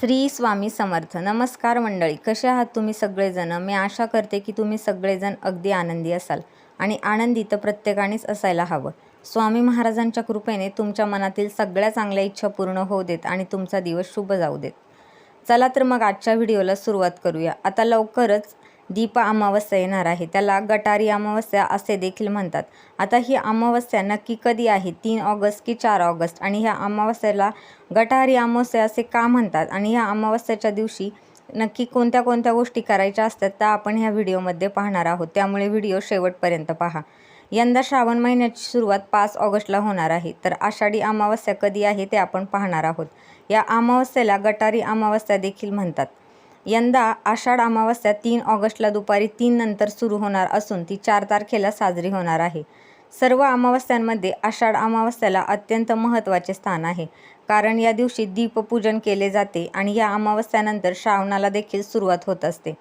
श्री स्वामी समर्थ. नमस्कार मंडळी कसे आहात तुम्ही सगळेजण? मी आशा करते की तुम्ही सगळेजण अगदी आनंदी असाल आणि आनंदी तर प्रत्येकानेच असायला हवं. स्वामी महाराजांच्या कृपेने तुमच्या मनातील सगळ्या चांगल्या इच्छा पूर्ण होऊ देत आणि तुमचा दिवस शुभ जाऊ देत. चला तर मग आजच्या व्हिडिओला सुरुवात करूया. आता लवकरच दीप अमावस्या येणार आहे. त्याला गटारी अमावस्या असे देखील म्हणतात. आता ही अमावस्या नक्की कधी आहे? तीन ऑगस्ट की चार ऑगस्ट? आणि ह्या अमावस्याला गटारी अमावस्या असे का म्हणतात? आणि ह्या अमावस्याच्या दिवशी नक्की कोणत्या कोणत्या गोष्टी करायच्या असतात? त्या आपण ह्या व्हिडिओमध्ये पाहणार आहोत. त्यामुळे व्हिडिओ शेवटपर्यंत पहा. यंदा श्रावण महिन्याची सुरुवात पाच ऑगस्टला होणार आहे. तर आषाढी अमावस्या कधी आहे ते आपण पाहणार आहोत. या अमावस्येला गटारी अमावस्या देखील म्हणतात. यंदा आषाढ अमावस्या तीन ऑगस्टला दुपारी तीन नंतर सुरू होणार असून ती चार तारखेला साजरी होणार आहे. सर्व अमावस्यांमध्ये आषाढ अमावस्याला अत्यंत महत्त्वाचे स्थान आहे. कारण या दिवशी दीपपूजन केले जाते आणि या अमावस्यानंतर श्रावणाला देखील सुरुवात होत असते.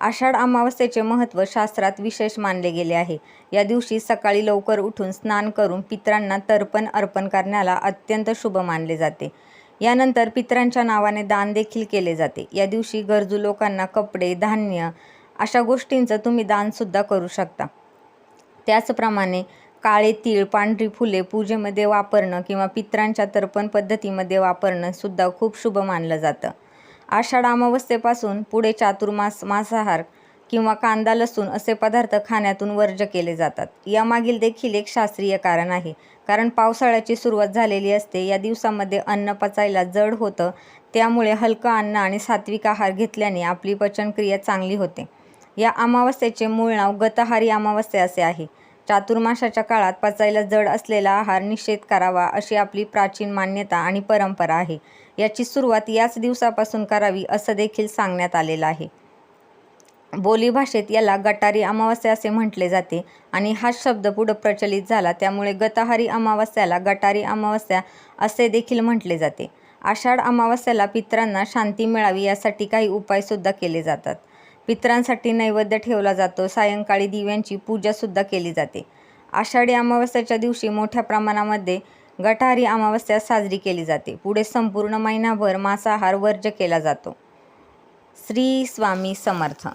आषाढ अमावस्येचे महत्त्व शास्त्रात विशेष मानले गेले आहे. या दिवशी सकाळी लवकर उठून स्नान करून पितरांना तर्पण अर्पण करण्याला अत्यंत शुभ मानले जाते. यानंतर पितरांच्या नावाने दान देखील केले जाते. या दिवशी गरजू लोकांना कपडे धान्य अशा गोष्टींचं तुम्ही दानसुद्धा करू शकता. त्याचप्रमाणे काळे तीळ पांढरी फुले पूजेमध्ये वापरणं किंवा पितरांच्या तर्पण पद्धतीमध्ये वापरणं सुद्धा खूप शुभ मानलं जातं. आषाढ अमावस्येपासून पुढे चातुर्मास मांसाहार किंवा कांदा लसूण असे पदार्थ खाण्यातून वर्ज केले जातात. यामागील देखील एक शास्त्रीय कारण आहे. कारण पावसाळ्याची सुरुवात झालेली असते या दिवसामध्ये अन्न पचायला जड होतं त्यामुळे हलकं अन्न आणि सात्विक आहार घेतल्याने आपली पचनक्रिया चांगली होते. या अमावस्येचे मूळ नाव गतहारी अमावस्या असे आहे. चातुर्माशाच्या काळात पचायला जड असलेला आहार निषेध करावा अशी आपली प्राचीन मान्यता आणि परंपरा आहे. याची सुरुवात याच दिवसापासून करावी असं देखील सांगण्यात आलेलं आहे. बोलीभाषेत याला गटारी अमावस्या असे म्हटले जाते आणि हा शब्द पुढं प्रचलित झाला त्यामुळे गतहारी अमावस्याला गटारी अमावस्या असे देखील म्हटले जाते. आषाढ अमावस्याला पितरांना शांती मिळावी यासाठी काही उपायसुद्धा केले जातात. पित्रांसाठी नैवेद्य ठेवला जातो सायंकाळी दिव्यांची पूजासुद्धा केली जाते. आषाढी अमावस्याच्या दिवशी मोठ्या प्रमाणामध्ये गटारी अमावस्या साजरी केली जाते. पुढे संपूर्ण महिनाभर मांसाहार वर्ज केला जातो. श्री स्वामी समर्थ.